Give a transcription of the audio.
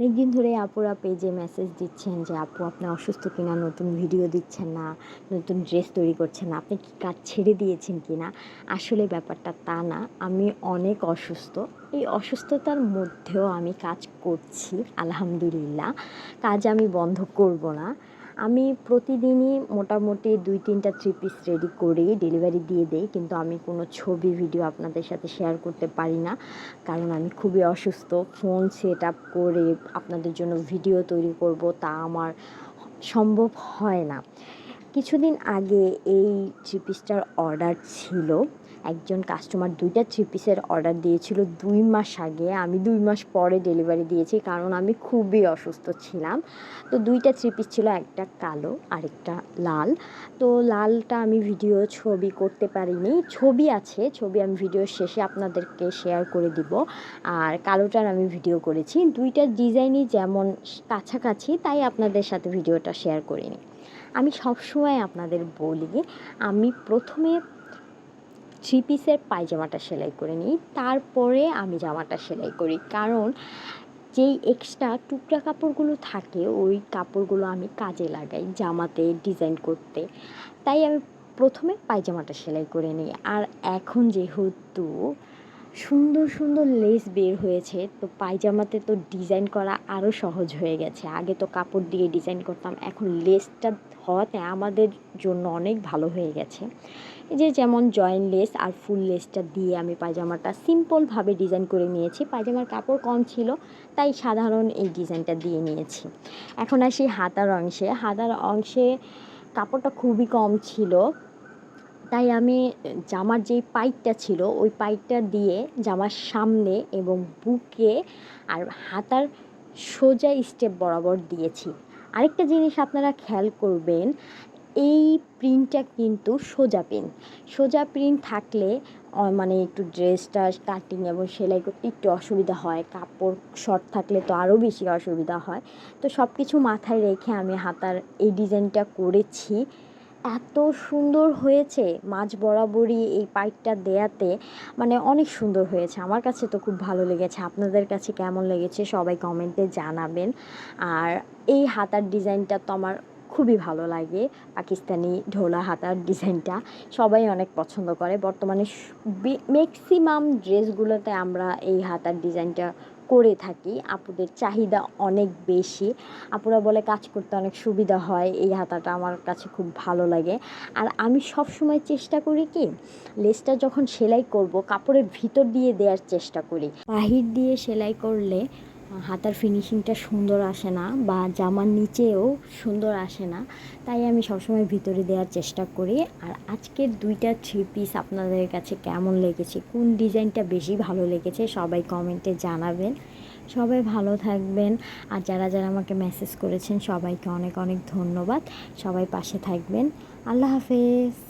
অনেকদিন ধরে আপুরা পেজে মেসেজ দিচ্ছেন যে, আপু, আপনি অসুস্থ কিনা? নতুন ভিডিও দিচ্ছেন না? নতুন ড্রেস তৈরি করছেন না? আপনি কি কাজ ছেড়ে দিয়েছেন কি না আসলে ব্যাপারটা তা না। আমি অনেক অসুস্থ। এই অসুস্থতার মধ্যেও আমি কাজ করছি, আলহামদুলিল্লাহ। কাজ আমি বন্ধ করব না। আমি প্রতিদিনই মোটামুটি দুই, তিনটা থ্রি পিস রেডি করে ডেলিভারি দিয়ে দেই, কিন্তু আমি কোনো ছবি ভিডিও আপনাদের সাথে শেয়ার করতে পারি না। কারণ আমি খুবই অসুস্থ ফোন সেট আপ করে আপনাদের জন্য ভিডিও তৈরি করব তা আমার সম্ভব হয় না। কিছুদিন আগে এই থ্রি পিসটার অর্ডার ছিল। একজন কাস্টমার দুইটা থ্রি পিসের অর্ডার দিয়েছিল দুই মাস আগে। আমি দুই মাস পরে ডেলিভারি দিয়েছি কারণ আমি খুবই অসুস্থ ছিলাম। তো দুইটা থ্রি পিস ছিল, একটা কালো, আরেকটা লাল। তো লালটা আমি ভিডিও ছবি করতে পারিনি। ছবি আছে, ছবি আমি ভিডিও শেষে আপনাদেরকে শেয়ার করে দিব। আর কালোটার আমি ভিডিও করেছি। দুইটার ডিজাইনই যেমন কাছাকাছি, তাই আপনাদের সাথে ভিডিওটা শেয়ার করিনি। আমি সবসময় আপনাদের বলি, আমি প্রথমে থ্রি পিসের পায়জামাটা সেলাই করে নিই। তারপরে আমি জামাটা সেলাই করি। কারণ যেই এক্সট্রা টুকরা কাপড়গুলো থাকে, ওই কাপড়গুলো আমি কাজে লাগাই জামাতে ডিজাইন করতে। তাই আমি প্রথমে পায়জামাটা সেলাই করে নিই। আর এখন যেহেতু সুন্দর সুন্দর লেস বের হয়েছে। তো পায়জামাতে তো ডিজাইন করা আরও সহজ হয়ে গেছে। আগে তো কাপড় দিয়ে ডিজাইন করতাম, এখন লেসটা হওয়াতে আমাদের জন্য অনেক ভালো হয়ে গেছে। যে যেমন জয়েন্ট লেস আর ফুল লেসটা দিয়ে আমি পায়জামাটা সিম্পলভাবে ডিজাইন করে নিয়েছি। পায়জামার কাপড় কম ছিল, তাই সাধারণ এই ডিজাইনটা দিয়ে নিয়েছি। এখন আসি হাতার অংশে। হাতার অংশে কাপড়টা খুবই কম ছিল। তাই আমি, জামার যেই পাইটটা ছিল, ওই পাইটটা দিয়ে জামার সামনে এবং বুকে আর হাতার সোজা স্টেপ বরাবর দিয়েছি। আরেকটা জিনিস আপনারা খেয়াল করবেন, এই প্রিন্টটা কিন্তু সোজা প্রিন্ট সোজা প্রিন্ট থাকলে মানে একটু ড্রেসটা কাটিং এবং সেলাই করতে একটু অসুবিধা হয়, কাপড় শর্ট থাকলে তো আরও বেশি অসুবিধা হয়। তো সব কিছু মাথায় রেখে আমি হাতার এই ডিজাইনটা করেছি। এত সুন্দর হয়েছে মাঝ বরাবরই এই পাইপটা দেয়াতে। মানে অনেক সুন্দর হয়েছে। আমার কাছে তো খুব ভালো লেগেছে। আপনাদের কাছে কেমন লেগেছে সবাই কমেন্টে জানাবেন। আর এই হাতার ডিজাইনটা তো আমার খুবই ভালো লাগে। পাকিস্তানি ঢোলা হাতার ডিজাইনটা সবাই অনেক পছন্দ করে। বর্তমানে ম্যাক্সিমাম ড্রেসগুলোতে আমরা এই হাতার ডিজাইনটা করে থাকি, আপুদের চাহিদা অনেক বেশি। আপুরা বলে কাজ করতে অনেক সুবিধা হয়, এই হাতাটা আমার কাছে খুব ভালো লাগে। আর আমি সব সময় চেষ্টা করি কি, লেসটা যখন সেলাই করব, কাপড়ের ভিতর দিয়ে দেওয়ার চেষ্টা করি। বাহির দিয়ে সেলাই করলে হাতার ফিনিশিংটা সুন্দর আসে না বা জামার নিচেও সুন্দর আসে না। তাই আমি সবসময় ভিতরে দেওয়ার চেষ্টা করি। আর আজকের দুইটা থ্রি পিস আপনাদের কাছে কেমন লেগেছে? কোন ডিজাইনটা বেশি ভালো লেগেছে? সবাই কমেন্টে জানাবেন। সবাই ভালো থাকবেন। আর যারা যারা আমাকে মেসেজ করেছেন, সবাইকে অনেক অনেক ধন্যবাদ। সবাই পাশে থাকবেন। আল্লাহ হাফেজ।